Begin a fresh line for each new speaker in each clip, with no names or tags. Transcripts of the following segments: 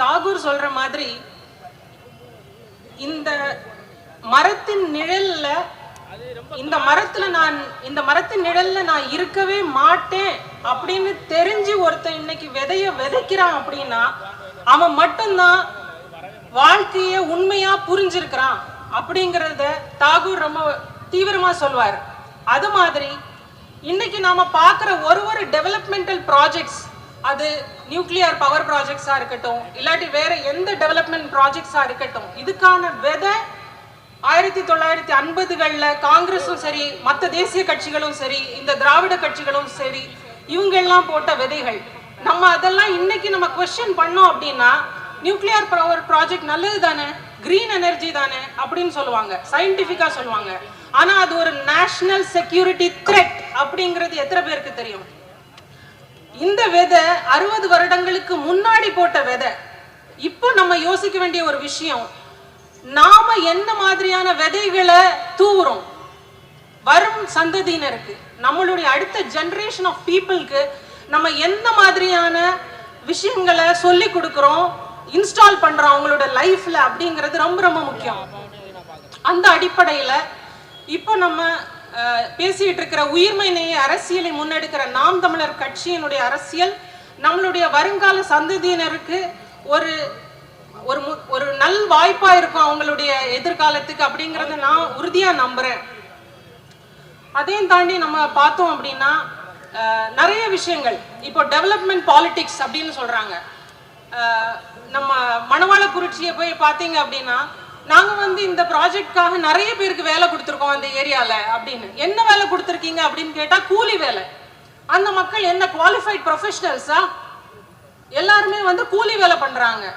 தாகூர் சொல்ற மாதிரி இந்த மரத்தின் நிழல்ல இந்த மரத்துல நான் இந்த மரத்தின் நிழல்ல நான் இருக்கவே மாட்டேன் அப்படின்னு தெரிஞ்சு ஒருத்தன் இன்னைக்கு விதைய விதைக்கிறான் அப்படின்னா அவன் மட்டும்தான் வாழ்க்கைய உண்மையா புரிஞ்சிருக்கிறான் அப்படிங்கறத தாகூர் ரொம்ப தீவிரமா சொல்வார். அது மாதிரி இன்னைக்கு நாம பார்க்குற ஒரு ஒரு டெவலப்மெண்டல் ப்ராஜெக்ட்ஸ் அது நியூக்ளியர் பவர் ப்ராஜெக்ட்ஸாக இருக்கட்டும் இல்லாட்டி வேற எந்த டெவலப்மெண்ட் ப்ராஜெக்ட்ஸாக இருக்கட்டும் இதுக்கான விதை ஆயிரத்தி தொள்ளாயிரத்தி ஐம்பதுகளில் காங்கிரஸும் சரி மற்ற தேசிய கட்சிகளும் சரி இந்த திராவிட கட்சிகளும் சரி இவங்கெல்லாம் போட்ட விதைகள். நம்ம அதெல்லாம் இன்னைக்கு நம்ம கொஸ்டின் பண்ணோம் அப்படின்னா நியூக்ளியர் பவர் ப்ராஜெக்ட் நல்லது தானே கிரீன் எனர்ஜி தானே அப்படின்னு சொல்லுவாங்க சயின்டிஃபிக்காக சொல்லுவாங்க. ஆனால் அது ஒரு நேஷனல் செக்யூரிட்டி த்ரெட் அப்படிங்கிறது எத்தனை பேருக்கு தெரியும்? இந்த விதை அறுபது வருடங்களுக்கு முன்னாடி போட்ட விதை. இப்போ நம்ம யோசிக்க வேண்டிய ஒரு விஷயம் நாம என்ன மாதிரியான விதைகளை தூவுறோம்? வரும் சந்ததியினருக்கு நம்மளுடைய அடுத்த ஜென்ரேஷன் ஆஃப் பீப்புளுக்கு நம்ம எந்த மாதிரியான விஷயங்களை சொல்லி கொடுக்குறோம் இன்ஸ்டால் பண்றோம் அவங்களோட லைஃப்ல அப்படிங்கிறது ரொம்ப ரொம்ப முக்கியம். அந்த அடிப்படையில் இப்போ நம்ம பேசிட்டு இருக்கிற உயிர்மை நேய அரசியலை முன்னெடுக்கிற நாம் தமிழர் கட்சியினுடைய அரசியல் நம்மளுடைய வருங்கால சந்ததியினருக்கு ஒரு ஒரு மு- ஒரு நல் வாய்ப்பா இருக்கும் அவங்களுடைய எதிர்காலத்துக்கு அப்படிங்கறத நான் உறுதியா நம்புறேன். அதையும் தாண்டி நம்ம பார்த்தோம் அப்படின்னா நிறைய விஷயங்கள். இப்போ டெவலப்மெண்ட் பாலிடிக்ஸ் அப்படின்னு சொல்றாங்க. நம்ம மணவாள குறிச்சியை போய் பார்த்தீங்க அப்படின்னா நாங்கள் வந்து இந்த ப்ராஜெக்ட்காக நிறைய பேருக்கு வேலை கொடுத்துருக்கோம் அந்த ஏரியாவில் அப்படின்னு. என்ன வேலை கொடுத்துருக்கீங்க அப்படின்னு கேட்டால் கூலி வேலை. அந்த மக்கள் என்ன குவாலிஃபைட் ப்ரொஃபஷனல்ஸா எல்லாருமே வந்து கூலி வேலை பண்ணுறாங்க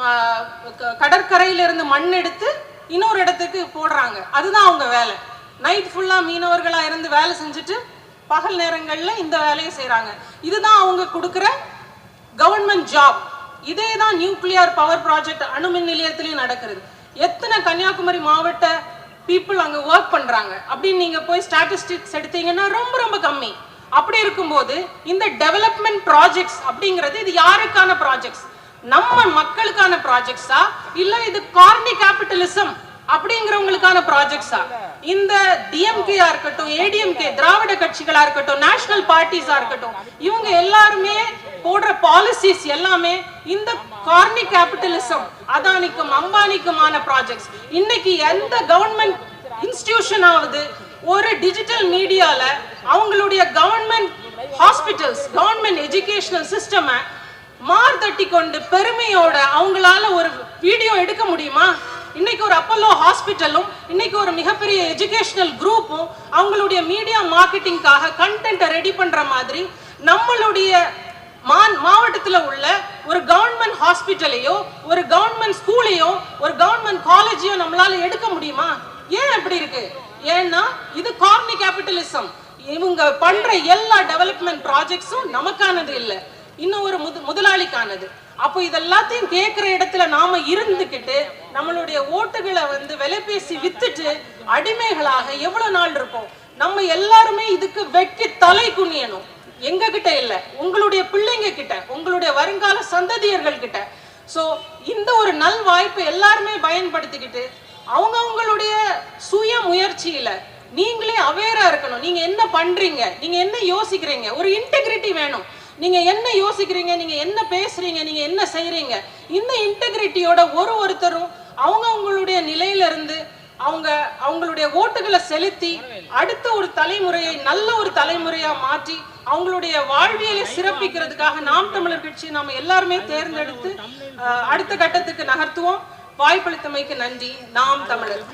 ம- க- மண் எடுத்து இன்னொரு இடத்துக்கு போடுறாங்க. அதுதான் அவங்க வேலை. நைட் ஃபுல்லாக மீனவர்களாக இருந்து வேலை செஞ்சுட்டு பகல் நேரங்களில் இந்த வேலையை செய்கிறாங்க இதுதான் அவங்க கொடுக்குற கவர்மெண்ட் ஜாப் இதே தான் நியூக்ளியர் பவர் ப்ராஜெக்ட் அணுமின் நிலையத்திலையும் நடக்கிறது. எத்தனை கன்னியாகுமரி மாவட்ட பீப்புள் அங்க ஒர்க் பண்றாங்க? அப்படின்னு நீங்க போய் ஸ்டாட்டிஸ்டிக்ஸ் எடுத்தீங்கன்னா ரொம்ப ரொம்ப கம்மி. அப்படி இருக்கும்போது இந்த டெவலப்மெண்ட் ப்ராஜெக்ட்ஸ் அப்படிங்கிறது இது யாருக்கான ப்ராஜெக்ட்ஸ் நம்ம மக்களுக்கான ப்ராஜெக்ட்ஸா இல்ல இது கார்னி கேபிட்டலிசம் அப்படிங்கிறவங்களுக்கான ப்ராஜெக்ட்ஸா இந்த டிஎம்கேயா இருக்கட்டும் ஏடிஎம்கே திராவிட கட்சிகளா இருக்கட்டும் நேஷனல் பார்ட்டிஸா இருக்கட்டும் இவங்க எல்லாருமே பாலிசிஸ் எல்லாமே இந்த கார்னி கேபிட்டலிசம் அதானிக்கும் அம்பானிக்குமான ப்ராஜெக்ட்ஸ் இன்னைக்கு எந்த கவர்மெண்ட் இன்ஸ்டிடியூஷன் ஆகுது ஒரு டிஜிட்டல் மீடியால அவங்களுடைய கவர்மெண்ட் ஹாஸ்பிட்டல்ஸ் கவர்மெண்ட் எஜுகேஷனல் சிஸ்டமை மார்தட்டி கொண்டு பெருமையோட அவங்களால ஒரு வீடியோ எடுக்க முடியுமா? இன்னைக்கு ஒரு அப்பல்லோ ஹாஸ்பிட்டலும் இன்னைக்கு ஒரு மிகப்பெரிய எஜுகேஷனல் குரூப்பும் அவங்களுடைய மீடியா மார்க்கெட்டிங்காக கண்டென்ட்டை ரெடி பண்ற மாதிரி நம்மளுடைய மாவட்டத்தில் உள்ள ஒரு கவர்மெண்ட் ஹாஸ்பிட்டலையோ ஒரு கவர்மெண்ட் ஸ்கூலையோ ஒரு கவர்மெண்ட் காலேஜையோ நம்மளால எடுக்க முடியுமா? ஏன் அப்படி இருக்கு? ஏன்னா இது கார்னி கேபிட்டலிசம் இவங்க பண்ற எல்லா டெவலப்மெண்ட் ப்ராஜெக்ட்ஸும் நமக்கானது இல்லை. இன்னும் ஒரு முது முதலாளிக்கானது. அப்போ இதெல்லாத்தையும் கேட்குற இடத்துல நாம இருந்துக்கிட்டு நம்மளுடைய ஓட்டுகளை வந்து விலை பேசி வித்துட்டு அடிமைகளாக எவ்வளவு நாள் இருக்கும் நம்ம எல்லாருமே இதுக்கு வெட்டி தலை குனியணும். எங்க கிட்ட இல்ல. உங்களுடைய பிள்ளைங்க கிட்ட உங்களுடைய வருங்கால சந்ததியர்கள் கிட்ட. சோ இந்த ஒரு நல் வாய்ப்பை எல்லாருமே பயன்படுத்திக்கிட்டு அவங்கவுங்களுடைய சுய முயற்சியில நீங்களே அவேரா இருக்கணும். நீங்க என்ன பண்றீங்க? நீங்க என்ன யோசிக்கிறீங்க? ஒரு இன்டெகிரிட்டி வேணும். நீங்க என்ன யோசிக்கிறீங்க? நீங்க என்ன பேசுறீங்க? நீங்க என்ன செய்யறீங்க இந்த இன்டெகிரிட்டியோட ஒரு ஒருத்தரும் அவங்க அவங்களுடைய நிலையில இருந்து அவங்க அவங்களுடைய ஓட்டுகளை செலுத்தி அடுத்த ஒரு தலைமுறையை நல்ல ஒரு தலைமுறையா மாற்றி அவங்களுடைய வாழ்வியலை சிறப்பிக்கிறதுக்காக நாம் தமிழர் கட்சி நாம எல்லாருமே தேர்ந்தெடுத்து அடுத்த கட்டத்துக்கு நகர்த்துவோம். வாய்ப்பளித்தமைக்கு நன்றி. நாம் தமிழர்.